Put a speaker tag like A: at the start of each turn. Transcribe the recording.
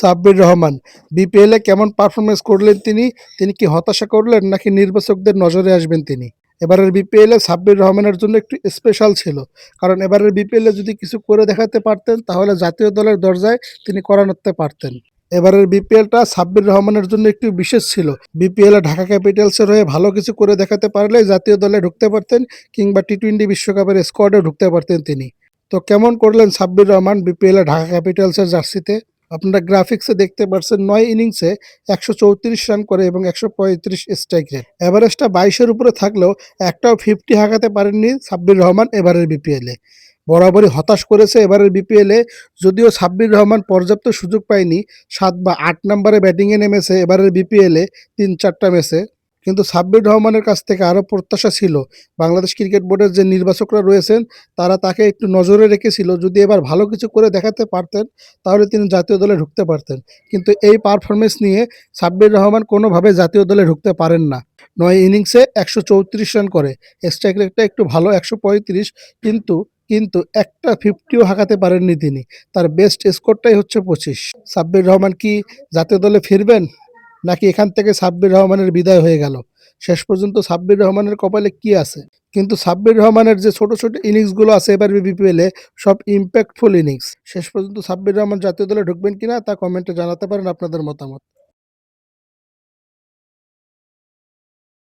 A: Sabbir Rahman BPL কেমন performance করলেন তিনি? তিনি কি হতাশা করলেন নাকি নির্বাচকদের নজরে আসবেন তিনি? এবারের বিপিএল সাব্বির রহমানের জন্য একটু স্পেশাল ছিল। কারণ এবারের বিপিএল যদি কিছু করে দেখাতে পারতেন, তাহলে জাতীয় দলের দরজায় তিনি করানোতে পারতেন। এবারের বিপিএলটা সাব্বির রহমানের জন্য একটু বিশেষ ছিল। বিপিএল ঢাকা ক্যাপিটালসের হয়ে ভালো কিছু করে দেখাতে পারলে জাতীয় দলে ঢুকতে পারতেন কিংবা টি টোয়েন্টি বিশ্বকাপের স্কোয়াডে ঢুকতে পারতেন তিনি। তো কেমন করলেন সাব্বির রহমান বিপিএল ঢাকা ক্যাপিটালসের জার্সিতে? আপনারা গ্রাফিক্সে দেখতে পাচ্ছেন নয় ইনিংসে একশো চৌত্রিশ রান করে এবং একশো পঁয়ত্রিশ স্ট্রাইক রেট এভারেজটা বাইশের উপরে থাকলেও একটাও ফিফটি হাঁকাতে পারেননি সাব্বির রহমান এবারের বিপিএলে বরাবরই হতাশ করেছে এবারের বিপিএলে যদিও সাব্বির রহমান পর্যাপ্ত সুযোগ পায়নি, সাত বা আট নম্বরে ব্যাটিংয়ে নেমেছে এবারের বিপিএলে তিন চারটা ম্যাচে কিন্তু সাব্বির রহমানের কাছ থেকে আরও প্রত্যাশা ছিল। বাংলাদেশ ক্রিকেট বোর্ডের যে নির্বাচকরা রয়েছেন, তারা তাকে একটু নজরে রেখেছিল। যদি এবার ভালো কিছু করে দেখাতে পারতেন, তাহলে তিনি জাতীয় দলে ঢুকতে পারতেন। কিন্তু এই পারফরমেন্স নিয়ে সাব্বির রহমান কোনোভাবে জাতীয় দলে ঢুকতে পারেন না। নয় ইনিংসে একশো চৌত্রিশ রান করে। স্ট্রাইক রেটটা একটু ভালো, একশো পঁয়ত্রিশ। কিন্তু কিন্তু একটা ফিফটিও হাঁকাতে পারেননি তিনি। তার বেস্ট স্কোরটাই হচ্ছে পঁচিশ। সাব্বির রহমান কি জাতীয় দলে ফিরবেন? নাকি এখান থেকে সাব্বির রহমানের বিদায় হয়ে গেল? শেষ পর্যন্ত সাব্বির রহমানের কপালে কি আছে? কিন্তু সাব্বির রহমানের যে ছোট ছোট ইনিংসগুলো আছে এবার বিপিএলে, সব ইম্প্যাক্টফুল ইনিংস। শেষ পর্যন্ত সাব্বির রহমান জাতীয় দলে ঢুকবেন কিনা তা কমেন্টে জানাতে পারেন আপনাদের মতামত।